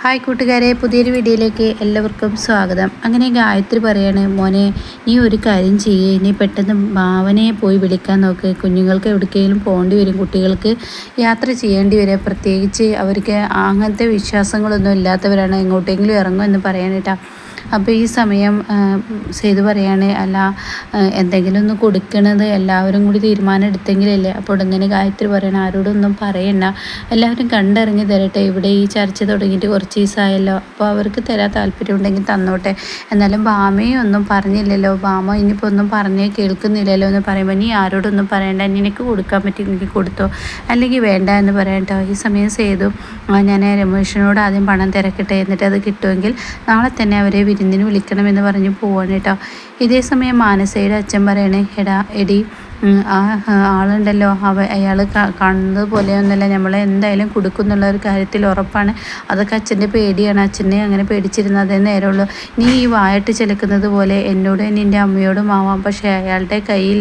Hi കൂട്ടുകാരെ പുതിയൊരു വീഡിയോയിലേക്ക് എല്ലാവർക്കും സ്വാഗതം. അങ്ങനെ ഗായത്രി പറയാണ് മോനെ നീ ഒരു കാര്യം ചെയ്യേ. ഇനി പെട്ടെന്ന് ഭാവനയെ പോയി വിളിക്കാൻ നോക്ക്. കുഞ്ഞുങ്ങൾക്ക് എവിടേക്കെങ്കിലും പോകേണ്ടി വരും. കുട്ടികൾക്ക് യാത്ര ചെയ്യേണ്ടി വരും. പ്രത്യേകിച്ച് അവർക്ക് അങ്ങനത്തെ വിശ്വാസങ്ങളൊന്നും ഇല്ലാത്തവരാണ്. എങ്ങോട്ടെങ്കിലും ഇറങ്ങുമെന്ന് പറയാനേട്ടാ അപ്പോൾ ഈ സമയം ചെയ്തു പറയാണ് അല്ല എന്തെങ്കിലും ഒന്ന് കൊടുക്കണത് എല്ലാവരും കൂടി തീരുമാനം എടുത്തെങ്കിലല്ലേ? അപ്പോൾ ഉടനെ ഗായത്രി പറയണം ആരോടൊന്നും പറയണ്ട. എല്ലാവരും കണ്ടറിഞ്ഞ് തരട്ടെ. ഇവിടെ ഈ ചർച്ച തുടങ്ങിയിട്ട് കുറച്ച് ദിവസമായല്ലോ. അപ്പോൾ അവർക്ക് തരാൻ താല്പര്യമുണ്ടെങ്കിൽ തന്നോട്ടെ. എന്നാലും ബാമയും ഒന്നും പറഞ്ഞില്ലല്ലോ. ബാമ ഇനിയിപ്പോൾ ഒന്നും പറഞ്ഞേ കേൾക്കുന്നില്ലല്ലോ എന്ന് പറയുമ്പോൾ നീ ആരോടൊന്നും പറയണ്ട. നിനക്ക് കൊടുക്കാൻ പറ്റിയെങ്കിൽ കൊടുത്തോ. അല്ലെങ്കിൽ വേണ്ട എന്ന് പറയട്ടോ ഈ സമയം സേതു ഞാൻ രമേഷിനോട് ആദ്യം പണം തിരക്കട്ടെ എന്നിട്ട് അത് കിട്ടുമെങ്കിൽ നാളെ തന്നെ അവരെ വിരുന്നിന് വിളിക്കണമെന്ന് പറഞ്ഞ് പോവാണ് കേട്ടോ. ഇതേ സമയം മാനസയുടെ അച്ഛൻ പറയണേ എടാ എടി ആ ആളുണ്ടല്ലോ. അവ അയാൾ കാണുന്നത് പോലെയൊന്നുമല്ല നമ്മളെ എന്തായാലും കൊടുക്കുന്നുള്ള ഒരു കാര്യത്തിൽ ഉറപ്പാണ്. അതൊക്കെ അച്ഛന്റെ പേടിയാണ്. അച്ഛനെ അങ്ങനെ പേടിച്ചിരുന്നത് അതേ നേരമുള്ളൂ. നീ ഈ വായിട്ട് ചെലുക്കുന്നത് പോലെ എന്നോട് നിന്റെ അമ്മയോടും ആവാം. പക്ഷേ അയാളുടെ കയ്യിൽ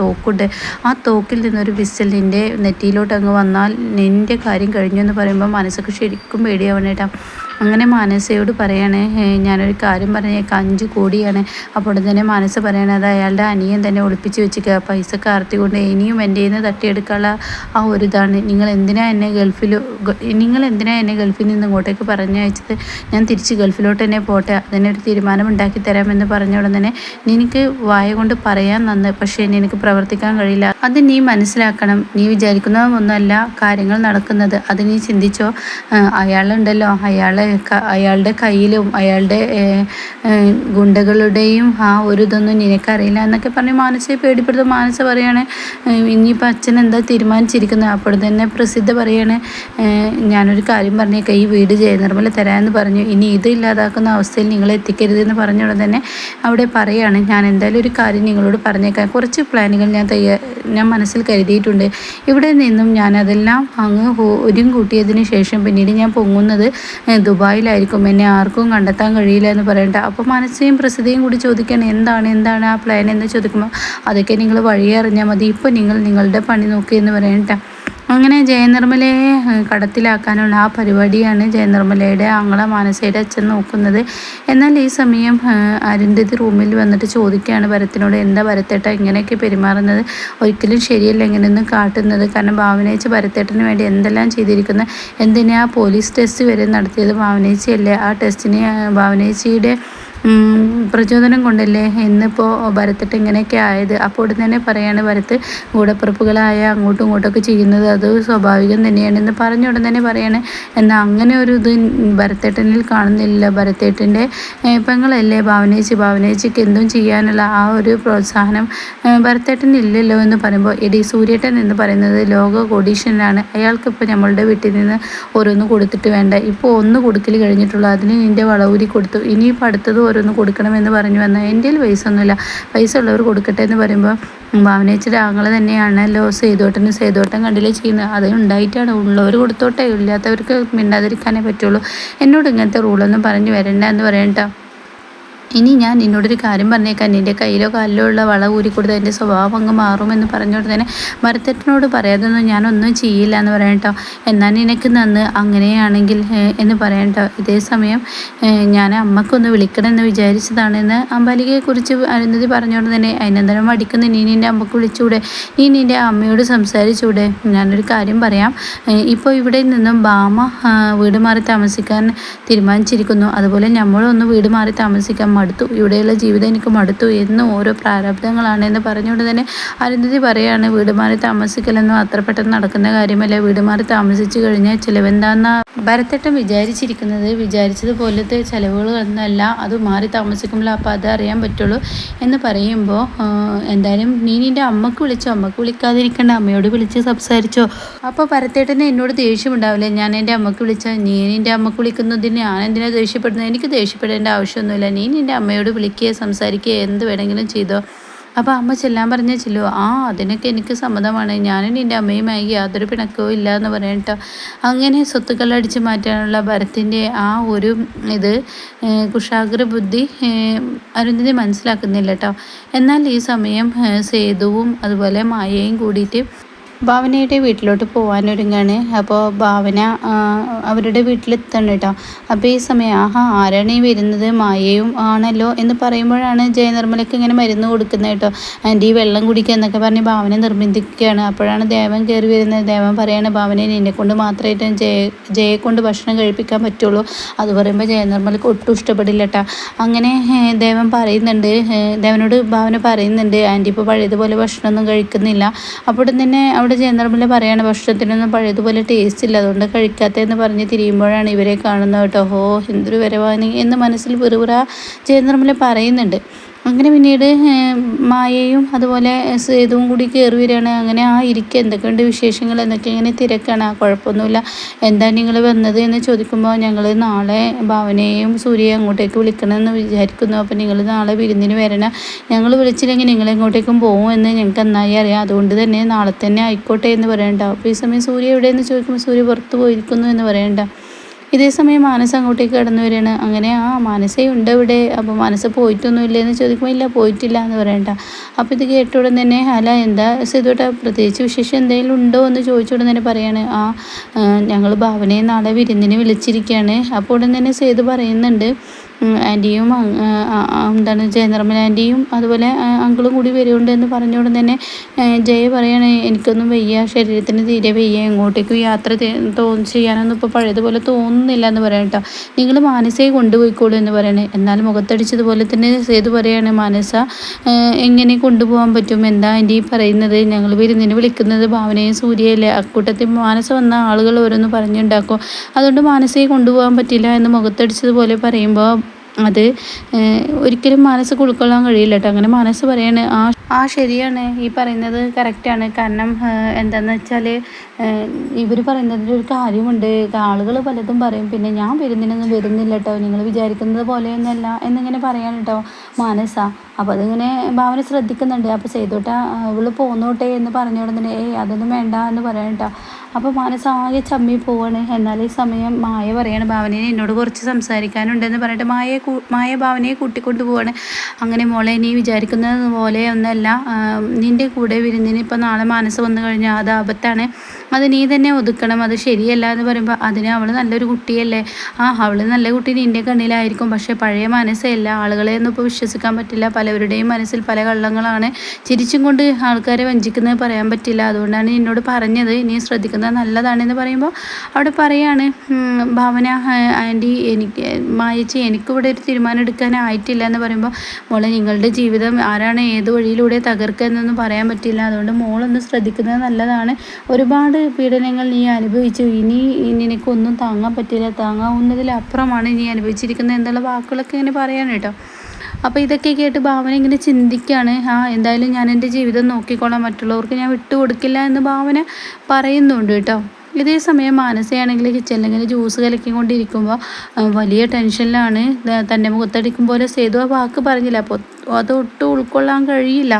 തോക്കുണ്ട്. ആ തോക്കിൽ നിന്നൊരു വിസിൽ നിന്റെ നെറ്റിയിലോട്ട് അങ്ങ് വന്നാൽ നിന്റെ കാര്യം കഴിഞ്ഞു എന്ന് പറയുമ്പോൾ മനസ്സൊക്കെ ശരിക്കും പേടിയാവണേട്ടാ. അങ്ങനെ മാനസയോട് പറയാണ് ഞാനൊരു കാര്യം പറഞ്ഞേക്കാം അഞ്ച് കോടിയാണ്. അപ്പോൾ തന്നെ മാനസ പറയണത് അത് അയാളുടെ അനിയൻ തന്നെ ഒളിപ്പിച്ച് വെച്ചിക്കുക പൈസ കാർത്തി കൊണ്ട് ഇനിയും എന്റെ നിന്ന് തട്ടിയെടുക്കാനുള്ള ആ ഒരു ഇതാണ്. നിങ്ങൾ എന്തിനാ എന്നെ ഗൾഫിൽ നിങ്ങൾ എന്തിനാ എന്നെ ഗൾഫിൽ നിന്ന് ഇങ്ങോട്ടേക്ക് പറഞ്ഞയച്ചത് ഞാൻ തിരിച്ച് ഗൾഫിലോട്ട് തന്നെ പോട്ടെ. അതിനൊരു തീരുമാനം ഉണ്ടാക്കി തരാമെന്ന് പറഞ്ഞ ഉടൻ തന്നെ നിനക്ക് വായ കൊണ്ട് പറയാൻ നന്ന്. പക്ഷേ എനിക്ക് പ്രവർത്തിക്കാൻ കഴിയില്ല. അത് നീ മനസ്സിലാക്കണം. നീ വിചാരിക്കുന്നതൊന്നുമല്ല കാര്യങ്ങൾ നടക്കുന്നത്. അത് നീ ചിന്തിച്ചോ? അയാളുണ്ടല്ലോ. അയാളെ അയാളുടെ കയ്യിലും അയാളുടെ ഗുണ്ടകളുടെയും ആ ഒരു ഇതൊന്നും നിനക്കറിയില്ല എന്നൊക്കെ പറഞ്ഞ് മാനസയെ പേടിപ്പെടുത്തും മാനസ പറയാണ് ഇനിയിപ്പോൾ അച്ഛൻ എന്താ തീരുമാനിച്ചിരിക്കുന്നത് അപ്പോൾ തന്നെ പ്രസിദ്ധ പറയാണ് ഞാനൊരു കാര്യം പറഞ്ഞേക്കാം ഈ വീട് ജയനിർമ്മല തരാമെന്ന് പറഞ്ഞു. ഇനി ഇത് ഇല്ലാതാക്കുന്ന അവസ്ഥയിൽ നിങ്ങൾ എത്തിക്കരുതെന്ന് ഉടൻ തന്നെ അവിടെ പറയുകയാണ് ഞാൻ എന്തായാലും ഒരു കാര്യം നിങ്ങളോട് പറഞ്ഞേക്കാം. കുറച്ച് പ്ലാനുകൾ ഞാൻ തയ്യാ ഞാൻ മനസ്സിൽ കരുതിയിട്ടുണ്ട്. ഇവിടെ നിന്നും ഞാനതെല്ലാം അങ്ങ് ഒരു കൂട്ടിയതിന് ശേഷം പിന്നീട് ഞാൻ പൊങ്ങുന്നത് ദുബായിലായിരിക്കും. എന്നെ ആർക്കും കണ്ടെത്താൻ കഴിയില്ല എന്ന് പറയണ്ട. അപ്പോൾ മനസ്സേയും പ്രസിദ്ധിയും കൂടി ചോദിക്കാൻ എന്താണ് എന്താണ് ആ പ്ലാൻ എന്ന് ചോദിക്കുമ്പോൾ അതൊക്കെ നിങ്ങൾ വഴിയറിഞ്ഞാൽ മതി. ഇപ്പോൾ നിങ്ങൾ നിങ്ങളുടെ പണി നോക്കി എന്ന് പറയണ്ട. അങ്ങനെ ജയനിർമ്മലയെ കടത്തിലാക്കാനുള്ള ആ പരിപാടിയാണ് ജയനിർമ്മലയുടെ ആങ്ങള മാനസയുടെ അച്ഛൻ നോക്കുന്നത്. എന്നാൽ ഈ സമയം അരുന്ധതി റൂമിൽ വന്നിട്ട് ചോദിക്കുകയാണ് ഭരത്തിനോട് എന്താ ഭരത്തേട്ട ഇങ്ങനെയൊക്കെ പെരുമാറുന്നത്? ഒരിക്കലും ശരിയല്ല ഇങ്ങനെയൊന്നും കാട്ടുന്നത്. കാരണം ഭാവനേച്ച് ഭരത്തേട്ടന് വേണ്ടി എന്തെല്ലാം ചെയ്തിരിക്കുന്നത് എന്തിനാ പോലീസ് ടെസ്റ്റ് വരെ നടത്തിയത് ഭാവനേച്ചിയല്ലേ? ആ ടെസ്റ്റിന് ഭാവനേച്ചിയുടെ പ്രചോദനം കൊണ്ടല്ലേ? ഇന്നിപ്പോൾ ഭരത്തിട്ട് ഇങ്ങനെയൊക്കെ ആയത്. അപ്പോൾ ഉടൻ തന്നെ പറയാണ് ഭരത്ത് കൂടപ്പിറപ്പുകളായ അങ്ങോട്ടും ഇങ്ങോട്ടൊക്കെ ചെയ്യുന്നത് അത് സ്വാഭാവികം തന്നെയാണെന്ന് പറഞ്ഞ ഉടൻ തന്നെ പറയാണ്. എന്നാൽ അങ്ങനെ ഒരു ഇത് ഭരത്തേട്ടനിൽ കാണുന്നില്ല. ഭരത്തേട്ടന്റെ പെങ്ങളല്ലേ ഭാവനേച്ചി? ഭാവനേച്ചിക്ക് എന്തും ചെയ്യാനുള്ള ആ ഒരു പ്രോത്സാഹനം ഭരത്തേട്ടൻ ഇല്ലല്ലോ എന്ന് പറയുമ്പോൾ എടി സൂര്യേട്ടൻ എന്ന് പറയുന്നത് ലോക കോടീശ്വരനാണ് അയാൾക്കിപ്പോൾ നമ്മളുടെ വീട്ടിൽ നിന്ന് ഓരോന്ന് കൊടുത്തിട്ട് വേണ്ട. ഇപ്പോൾ ഒന്ന് കൊടുക്കൽ കഴിഞ്ഞിട്ടുള്ളൂ. അതിന് നിന്റെ വളവൂരി കൊടുത്തു. ഇനിയിപ്പോൾ അടുത്തത് ഓരോന്ന് കൊടുക്കണമെന്ന് പറഞ്ഞു വന്നാൽ എന്റെ കയ്യിൽ പൈസ ഒന്നുമില്ല പൈസ ഉള്ളവർ കൊടുക്കട്ടെ എന്ന് പറയുമ്പോൾ ഭാവനേച്ചിയുടെ ആങ്ങൾ തന്നെയാണല്ലോ സേതോട്ടന് സേതോട്ടൻ കണ്ടില്ലേ ചെയ്യുന്നത്. അത് ഉണ്ടായിട്ടാണ്. ഉള്ളവർ കൊടുത്തോട്ടെ. ഇല്ലാത്തവർക്ക് മിണ്ടാതിരിക്കാനേ പറ്റുള്ളൂ. എന്നോട് ഇങ്ങനത്തെ റൂളൊന്നും പറഞ്ഞു വരണ്ട എന്ന് പറയട്ടോ ഇനി ഞാൻ നിന്നോടൊരു കാര്യം പറഞ്ഞേക്കാം. നിന്റെ കയ്യിലോ കാലിലോ ഉള്ള വള ഊരി കൊടുത്ത് എന്റെ സ്വഭാവം അങ്ങ് മാറുമെന്ന് പറഞ്ഞുകൊണ്ട് തന്നെ ഭരത്തേട്ടനോട് പറയാതൊന്നും ഞാനൊന്നും ചെയ്യില്ല എന്ന് പറയട്ടോ എന്നാൽ നിനക്ക് നന്ന് അങ്ങനെയാണെങ്കിൽ എന്ന് പറയട്ടോ ഇതേ സമയം ഞാൻ അമ്മക്കൊന്ന് വിളിക്കണമെന്ന് വിചാരിച്ചതാണെന്ന് അമ്പാലികയെക്കുറിച്ച് അരുന്നതി പറഞ്ഞുകൊണ്ട് തന്നെ അതിനെന്തായാലും മടിക്കുന്ന. നീ നിന്റെ അമ്മയ്ക്ക് വിളിച്ചൂടെ? നീ നിന്റെ അമ്മയോട് സംസാരിച്ചൂടെ? ഞാനൊരു കാര്യം പറയാം. ഇപ്പോൾ ഇവിടെ നിന്നും ബാമ വീട് മാറി താമസിക്കാൻ തീരുമാനിച്ചിരിക്കുന്നു. അതുപോലെ നമ്മളൊന്ന് വീട് മാറി താമസിക്കാൻ മടുത്തു. ഇവിടെയുള്ള ജീവിതം എനിക്ക് മടുത്തു എന്നും ഓരോ പ്രാരബ്ധങ്ങളാണ് എന്ന് പറഞ്ഞുകൊണ്ട് തന്നെ അരുന്ധതി പറയാണ് വീട് മാറി താമസിക്കലെന്നും അത്ര പെട്ടെന്ന് നടക്കുന്ന കാര്യമല്ല. വീട് മാറി താമസിച്ചു കഴിഞ്ഞാൽ ചിലവെന്താന്ന? ഭരത്തട്ടം വിചാരിച്ചിരിക്കുന്നത് വിചാരിച്ചതുപോലത്തെ ചിലവുകളൊന്നുമല്ല. അത് മാറി താമസിക്കുമ്പോൾ അപ്പോൾ അത് അറിയാൻ പറ്റുള്ളൂ എന്ന് പറയുമ്പോൾ എന്തായാലും നീ നിന്റെ അമ്മയ്ക്ക് വിളിച്ചോ? അമ്മയ്ക്ക് വിളിക്കാതിരിക്കേണ്ട. അമ്മയോട് വിളിച്ച് സംസാരിച്ചോ? അപ്പോൾ ഭരത്തേട്ടന് എന്നോട് ദേഷ്യമുണ്ടാവില്ല ഞാൻ എന്റെ അമ്മയ്ക്ക് വിളിച്ചാൽ നീ നിന്റെ അമ്മയ്ക്ക് വിളിക്കുന്നതിന് ഞാൻ എന്തിനാണ് ദേഷ്യപ്പെടുന്നത്? എനിക്ക് ദേഷ്യപ്പെടേണ്ട ആവശ്യമൊന്നുമില്ല. നീ നിന്റെ അമ്മയോട് വിളിക്കുകയോ സംസാരിക്കുക എന്ത് വേണമെങ്കിലും ചെയ്തോ. അപ്പോൾ അമ്മ ചെല്ലാൻ പറഞ്ഞ ചെല്ലോ ആ അതിനൊക്കെ എനിക്ക് സമ്മതമാണ്. ഞാനും എന്റെ അമ്മയുമായി യാതൊരു പിണക്കവും ഇല്ല എന്ന് പറയട്ടോ അങ്ങനെ സ്വത്തുക്കൾ അടിച്ചു മാറ്റാനുള്ള ഭരത്തിന്റെ ആ ഒരു ഇത് കുഷാഗ്ര ബുദ്ധി അരുന്ധതി മനസ്സിലാക്കുന്നില്ല കേട്ടോ എന്നാൽ ഈ സമയം സേതുവും അതുപോലെ മായയും കൂടിയിട്ട് ഭാവനയുടെ വീട്ടിലോട്ട് പോകാനൊരുങ്ങാണ് അപ്പോൾ ഭാവന അവരുടെ വീട്ടിലെത്തണം കേട്ടോ അപ്പോൾ ഈ സമയം ആഹാ ആരാണ് ഈ വരുന്നത്? മായയും ആണല്ലോ എന്ന് പറയുമ്പോഴാണ് ജയനിർമ്മലയ്ക്ക് ഇങ്ങനെ മരുന്ന് കൊടുക്കുന്നത് കേട്ടോ ആന്റി വെള്ളം കുടിക്കുക എന്നൊക്കെ പറഞ്ഞ് ഭാവന നിർബന്ധിക്കുകയാണ്. അപ്പോഴാണ് ദേവൻ കയറി വരുന്നത്. ദേവൻ പറയാണ് ഭാവനെ നിന്നെ കൊണ്ട് മാത്രമായിട്ട് ജയ ജയെ കൊണ്ട് ഭക്ഷണം കഴിപ്പിക്കാൻ പറ്റുള്ളൂ. അത് പറയുമ്പോൾ ജയനിർമ്മലയ്ക്ക് ഒട്ടും ഇഷ്ടപ്പെടില്ല കേട്ടോ അങ്ങനെ ദേവൻ പറയുന്നുണ്ട് ദേവനോട് ഭാവന പറയുന്നുണ്ട് ആന്റി ഇപ്പോൾ പഴയതുപോലെ ഭക്ഷണമൊന്നും കഴിക്കുന്നില്ല. അപ്പോൾ തന്നെ അവിടെ ജയനിർമ്മല പറയാണ് ഭക്ഷണത്തിനൊന്നും പഴയതുപോലെ ടേസ്റ്റ് ഇല്ല. അതുകൊണ്ട് കഴിക്കാത്തതെന്ന് പറഞ്ഞ് തിരിയുമ്പോഴാണ് ഇവരെ കാണുന്നത് കേട്ടോ. ഹോ എന്തൊരു വരവാണ് എന്ന് മനസ്സിൽ വെറുപുറ ജയനിർമ്മല പറയുന്നുണ്ട്. അങ്ങനെ പിന്നീട് മായയും അതുപോലെ സേതുവും കൂടി കയറി വരികയാണ്. അങ്ങനെ ആ ഇരിക്കുക എന്തൊക്കെയുണ്ട് വിശേഷങ്ങൾ? എന്നൊക്കെ ഇങ്ങനെ തിരക്കാണ്? ആ കുഴപ്പമൊന്നുമില്ല. എന്താണ് നിങ്ങൾ വന്നത് എന്ന് ചോദിക്കുമ്പോൾ ഞങ്ങൾ നാളെ ഭാവനയെയും സൂര്യയെ അങ്ങോട്ടേക്ക് വിളിക്കണമെന്ന് വിചാരിക്കുന്നു. അപ്പോൾ നിങ്ങൾ നാളെ വിരുന്നിന് വരണം. ഞങ്ങൾ വിളിച്ചില്ലെങ്കിൽ നിങ്ങൾ എങ്ങോട്ടേക്കും പോകുമെന്ന് ഞങ്ങൾക്ക് നന്നായി അറിയാം. അതുകൊണ്ട് തന്നെ നാളെ തന്നെ ആയിക്കോട്ടെ എന്ന് പറയണ്ട. അപ്പോൾ ഈ സമയം സൂര്യ എവിടെയെന്ന് ചോദിക്കുമ്പോൾ സൂര്യ പുറത്ത് പോയിരിക്കുന്നു എന്ന് പറയണ്ട. ഇതേ സമയം മാനസ് അങ്ങോട്ടേക്ക് കടന്നു വരികയാണ്. അങ്ങനെ ആ മാനസയുണ്ട് ഇവിടെ അപ്പോൾ മാനസ പോയിട്ടൊന്നും എന്ന് ചോദിക്കുമ്പോൾ ഇല്ല പോയിട്ടില്ല എന്ന് പറയണ്ട. അപ്പോൾ ഇത് കേട്ട ഉടൻ തന്നെ അല്ല എന്താ സിതുട്ട പ്രത്യേകിച്ച് വിശേഷം എന്തെങ്കിലും ഉണ്ടോ? എന്ന് ചോദിച്ച തന്നെ പറയാണ് ആ ഞങ്ങൾ ഭാവനയെ നാളെ വിരുന്നിന് വിളിച്ചിരിക്കുകയാണ് അപ്പോൾ ഉടൻ തന്നെ സേതു പറയുന്നുണ്ട് ആന്റിയും എന്താണ് ജയനിർമ്മല ആന്റിയും അതുപോലെ അങ്കിളും കൂടി വരുന്നുണ്ട് എന്ന് പറഞ്ഞുകൊണ്ട് തന്നെ ജയ പറയാണ് എനിക്കൊന്നും വയ്യ ശരീരത്തിന് തീരെ വയ്യ എങ്ങോട്ടേക്കും യാത്ര ചെയ്യാനൊന്നും ഇപ്പോൾ പഴയതുപോലെ തോന്നുന്നില്ല എന്ന് പറയാം കേട്ടോ. നിങ്ങൾ മാനസയെ കൊണ്ടുപോയിക്കോളൂ എന്ന് പറയണേ. എന്നാൽ മുഖത്തടിച്ചതുപോലെ തന്നെ സേതു പറയാണ് മാനസ. എങ്ങനെ കൊണ്ടുപോകാൻ പറ്റും? എന്താ ആന്റി പറയുന്നത്? ഞങ്ങൾ വിരുന്നിന് വിളിക്കുന്നത് ഭാവനയും സൂര്യയല്ലേ? അക്കൂട്ടത്തിൽ മാനസ വന്ന ആളുകൾ ഓരോന്ന് പറഞ്ഞുണ്ടാക്കും. അതുകൊണ്ട് മാനസയെ കൊണ്ടുപോകാൻ പറ്റില്ല എന്ന് മുഖത്തടിച്ചതുപോലെ പറയുമ്പോൾ അത് ഒരിക്കലും മനസ്സ് ഉൾക്കൊള്ളാൻ കഴിയില്ല കേട്ടോ അങ്ങനെ മനസ്സ് പറയാണ് ആ ആ ശരിയാണ്. ഈ പറയുന്നത് കറക്റ്റാണ് കാരണം എന്താണെന്ന് വെച്ചാൽ ഇവർ പറയുന്നതിൽ ഒരു കാര്യമുണ്ട്. ആളുകൾ പലതും പറയും. പിന്നെ ഞാൻ വരുന്നതിനൊന്നും വരുന്നില്ല കേട്ടോ നിങ്ങൾ വിചാരിക്കുന്നത് പോലെയൊന്നുമല്ല എന്നിങ്ങനെ പറയാൻ കേട്ടോ മാനസ. അപ്പോൾ അതിങ്ങനെ ഭാവന ശ്രദ്ധിക്കുന്നുണ്ട്. അപ്പോൾ ചെയ്തോട്ടാ ഇവൾ പോന്നോട്ടെ എന്ന് പറഞ്ഞോടുന്നുണ്ട്. ഏയ് അതൊന്നും വേണ്ട എന്ന് പറയാം കേട്ടോ അപ്പോൾ മാനസ ആകെ ചമ്മി പോവാണ്. എന്നാൽ ഈ സമയം മായ പറയാണ് ഭാവനയെ എന്നോട് കുറച്ച് സംസാരിക്കാനുണ്ടെന്ന് പറഞ്ഞിട്ട് മായ മായ ഭാവനയെ കൂട്ടിക്കൊണ്ട് പോവാണ്. അങ്ങനെ മോളെ നീ വിചാരിക്കുന്നത് പോലെ ഒന്നല്ല. നിന്റെ കൂടെ വിരുന്നിന് ഇപ്പോൾ നാളെ മാനസ വന്നു കഴിഞ്ഞാൽ അത് ആപത്താണ്. അത് നീ തന്നെ ഒതുക്കണം അത് ശരിയല്ല എന്ന് പറയുമ്പോൾ അതിന് അവൾ നല്ലൊരു കുട്ടിയല്ലേ? ആ അവൾ നല്ല കുട്ടി നിന്റെ കണ്ണിലായിരിക്കും. പക്ഷേ പഴയ മനസ്സല്ല. ആളുകളെ ഒന്നും ഇപ്പോൾ വിശ്വസിക്കാൻ പറ്റില്ല. പലവരുടെയും മനസ്സിൽ പല കള്ളങ്ങളാണ് ചിരിച്ചും കൊണ്ട് ആൾക്കാരെ വഞ്ചിക്കുന്നത് പറയാൻ പറ്റില്ല. അതുകൊണ്ടാണ് എന്നോട് പറഞ്ഞത്. നീ ശ്രദ്ധിക്കുന്നത് നല്ലതാണെന്ന് പറയുമ്പോൾ അവിടെ പറയാണ് ഭാവന ആന്റി എനിക്ക് മായച്ചി എനിക്കിവിടെ ഒരു തീരുമാനം എടുക്കാനായിട്ടില്ല എന്ന് പറയുമ്പോൾ മോളെ നിങ്ങളുടെ ജീവിതം ആരാണ് ഏത് വഴിയിലൂടെ തകർക്കുക എന്നൊന്നും പറയാൻ പറ്റില്ല. അതുകൊണ്ട് മോളൊന്ന് ശ്രദ്ധിക്കുന്നത് നല്ലതാണ്. ഒരുപാട് പീഡനങ്ങൾ നീ അനുഭവിച്ചു. ഇനി നിനക്കൊന്നും താങ്ങാൻ പറ്റില്ല. താങ്ങാവുന്നതിലപ്പുറമാണ് നീ അനുഭവിച്ചിരിക്കുന്നത് എന്നുള്ള വാക്കുകളൊക്കെ ഇങ്ങനെ പറയാൻ കേട്ടോ. അപ്പോൾ ഇതൊക്കെ കേട്ട് ഭാവന ഇങ്ങനെ ചിന്തിക്കുകയാണ് ആ എന്തായാലും ഞാൻ എന്റെ ജീവിതം നോക്കിക്കോളാം. മറ്റുള്ളവർക്ക് ഞാൻ വിട്ടുകൊടുക്കില്ല എന്ന് ഭാവന പറയുന്നുണ്ട് കേട്ടോ. ഇതേ സമയം മാനസയാണെങ്കിൽ കിച്ചണിലിങ്ങനെ ജ്യൂസ് കലക്കിക്കൊണ്ടിരിക്കുമ്പോൾ വലിയ ടെൻഷനിലാണ് തന്റെ മുഖത്തടിക്കും പോലെ സേതു ആ വാക്ക് പറഞ്ഞില്ല. അപ്പോൾ അതൊട്ടും ഉൾക്കൊള്ളാൻ കഴിയില്ല.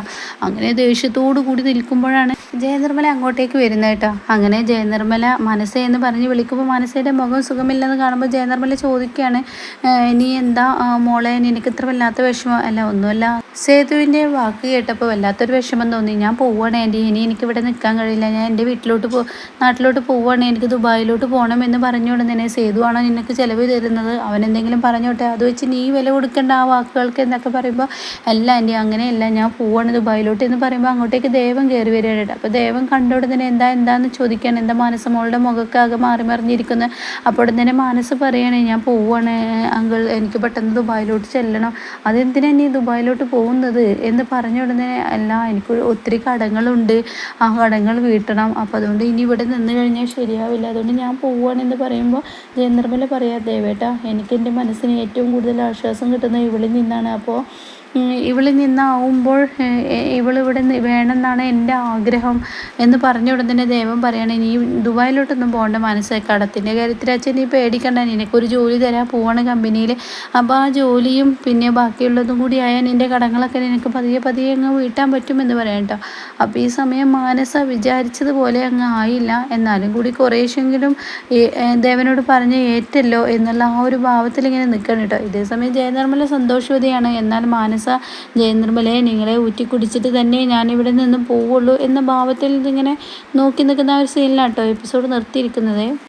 അങ്ങനെ ദേഷ്യത്തോടു കൂടി നിൽക്കുമ്പോഴാണ് ജയനിർമ്മല അങ്ങോട്ടേക്ക് വരുന്നത് കേട്ടോ. അങ്ങനെ ജയനിർമ്മല മനസ്സ എന്ന് പറഞ്ഞ് വിളിക്കുമ്പോൾ മനസ്സേന്റെ മുഖം സുഖമില്ലെന്ന് കാണുമ്പോൾ ജയനിർമ്മല ചോദിക്കുകയാണ് നീ എന്താ മോളെ നിനക്ക് ഇത്ര വല്ലാത്ത വിഷമം? അല്ല ഒന്നുമല്ല. സേതുവിന്റെ വാക്ക് കേട്ടപ്പോൾ വല്ലാത്തൊരു വിഷമം തോന്നി. ഞാൻ പോവുകയാണ് എന്റെ ഇനി എനിക്ക് ഇവിടെ നിൽക്കാൻ കഴിയില്ല. ഞാൻ എന്റെ വീട്ടിലോട്ട് പോ നാട്ടിലോട്ട് പോവുകയാണ്. എനിക്ക് ദുബായിലോട്ട് പോകണം എന്ന് പറഞ്ഞുകൊണ്ട് സേതു സേതുവാണോ നിനക്ക് ചിലവ് തരുന്നത്? അവൻ എന്തെങ്കിലും പറഞ്ഞോട്ടെ? അത് വെച്ച് നീ വില കൊടുക്കേണ്ട ആ വാക്കുകൾക്ക് എന്നൊക്കെ പറയുമ്പോൾ അല്ല ആന്റി അങ്ങനെയല്ല ഞാൻ പോവാണ് ദുബായിലോട്ട് എന്ന് പറയുമ്പോൾ അങ്ങോട്ടേക്ക് ദേവൻ കയറി വരികയാണ് അപ്പോൾ ദേവൻ കണ്ട തന്നെ എന്താ എന്താന്ന് ചോദിക്കാൻ എന്താ മാനസ മോളുടെ മുഖമൊക്കെ ആകെ മാറി മറിഞ്ഞിരിക്കുന്നത് അപ്പോൾ തന്നെ മാനസ് പറയുകയാണ് ഞാൻ പോവാണ് അങ്കിൾ എനിക്ക് പെട്ടെന്ന് ദുബായിലോട്ട് ചെല്ലണം. അതെന്തിനാ നീ ദുബായിലോട്ട് പോകുന്നത്? എന്ന് പറഞ്ഞു ഉടനെ അല്ല എനിക്ക് ഒത്തിരി കടങ്ങളുണ്ട്. ആ കടങ്ങൾ വീട്ടണം. അപ്പം അതുകൊണ്ട് ഇനി ഇവിടെ നിന്ന് കഴിഞ്ഞാൽ ശരിയാവില്ല. അതുകൊണ്ട് ഞാൻ പോവുകയാണെന്ന് പറയുമ്പോൾ ജയനിർമ്മല പറയാ ദേവേട്ടാ എനിക്ക് എന്റെ മനസ്സിന് ഏറ്റവും കൂടുതൽ ആശ്വാസം കിട്ടുന്നത് ഇവിടെ നിന്നാണ്. അപ്പോൾ ഇവളിൽ നിന്നാവുമ്പോൾ ഇവളിവിടെ വേണമെന്നാണ് എന്റെ ആഗ്രഹം എന്ന് പറഞ്ഞ ഉടൻ തന്നെ ദേവൻ പറയണേ നീ ദുബായിലോട്ടൊന്നും പോകേണ്ട മനസ്സായി കടത്തിന്റെ കാര്യത്തിൽ അച്ഛൻ നീ പേടിക്കണ്ട. നിനക്കൊരു ജോലി തരാൻ പോവാണ് കമ്പനിയിൽ. അപ്പോൾ ആ ജോലിയും പിന്നെ ബാക്കിയുള്ളതും കൂടി ആയാൽ നിന്റെ കടങ്ങളൊക്കെ നിനക്ക് പതിയെ പതിയെ അങ്ങ് വീട്ടാൻ പറ്റുമെന്ന് പറയാം കേട്ടോ അപ്പോൾ ഈ സമയം മാനസ വിചാരിച്ചതുപോലെ അങ്ങ് ആയില്ല. എന്നാലും കൂടി കുറേശ്ശെങ്കിലും ദേവനോട് പറഞ്ഞ് ഏറ്റല്ലോ എന്നുള്ള ആ ഒരു ഭാവത്തിൽ ഇങ്ങനെ നിൽക്കണം കേട്ടോ ഇതേസമയം ജയനിർമ്മല സന്തോഷവതിയാണ്. എന്നാൽ മാനസ ജയനിർമ്മലയെ നിങ്ങളെ ഊറ്റി കുടിച്ചിട്ട് തന്നെ ഞാൻ ഇവിടെ നിന്ന് പോവുള്ളൂ എന്ന ഭാവത്തിൽ ഇങ്ങനെ നോക്കി നിൽക്കുന്ന ആ ഒരു സീനിലാട്ടോ എപ്പിസോഡ് നിർത്തിയിരിക്കുന്നത്.